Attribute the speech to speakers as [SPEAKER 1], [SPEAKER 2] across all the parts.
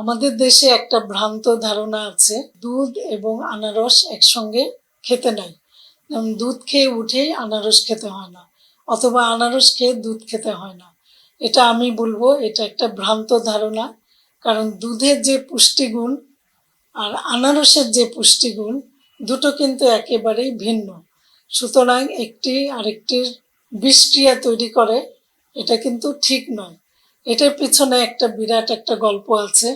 [SPEAKER 1] আমাদের দেশে একটা ভ্রান্ত ধারণা আছে, দুধ এবং আনারস একসঙ্গে খেতে নাই। দুধ খেয়ে উঠেই আনারস খেতে হয় না, অথবা আনারস খেয়ে দুধ খেতে হয় না। এটা আমি বলব, এটা একটা ভ্রান্ত ধারণা, কারণ দুধের যে পুষ্টিগুণ আর আনারসের যে পুষ্টিগুণ দুটো কিন্তু একেবারেই ভিন্ন। সুতরাং একটি আরেকটির বিষক্রিয়া তৈরি করে, এটা কিন্তু ঠিক নয়। এটার পিছনে একটা বিরাট একটা গল্প আছে।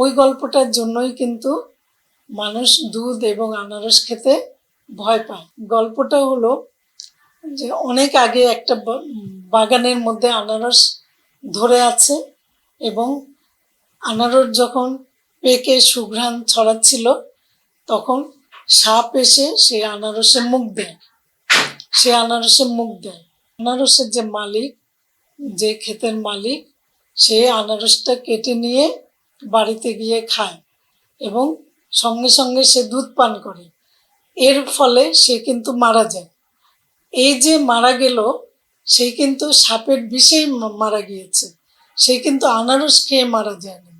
[SPEAKER 1] ওই গল্পটার জন্যই কিন্তু মানুষ দুধ এবং আনারস খেতে ভয় পায়। গল্পটা হলো যে অনেক আগে একটা বাগানের মধ্যে আনারস ধরে আছে এবং আনারস যখন পেকে সুঘ্রাণ ছড়াচ্ছিল, তখন সাপ এসে সেই আনারসে মুখ দেয়। সে আনারসে মুখ দেয়। আনারসের যে মালিক, যে ক্ষেতের মালিক, সে আনারসটা কেটে নিয়ে বাড়িতে গিয়ে খায় এবং সঙ্গে সঙ্গে সে দুধ পান করে। এর ফলে সে কিন্তু মারা যায়। এই যে মারা গেল, সে কিন্তু সাপের বিষেই মারা গিয়েছে। সে কিন্তু আনারস খেয়ে মারা যায়নি।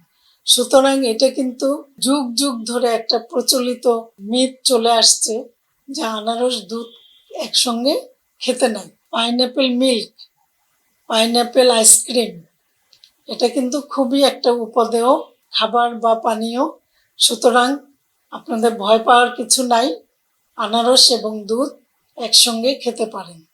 [SPEAKER 1] সুতরাং এটা কিন্তু যুগ যুগ ধরে একটা প্রচলিত মিথ চলে আসছে যে আনারস দুধ একসঙ্গে খেতে নাই। পাইনঅ্যাপেল মিল্ক, পাইনঅ্যাপেল আইসক্রিম, এটা কিন্তু খুবই একটা উপদেয় খাবার বা পানীয়। সুতরাং আপনাদের ভয় পাওয়ার কিছু নাই। আনারস এবং দুধ একসঙ্গে খেতে পারেন।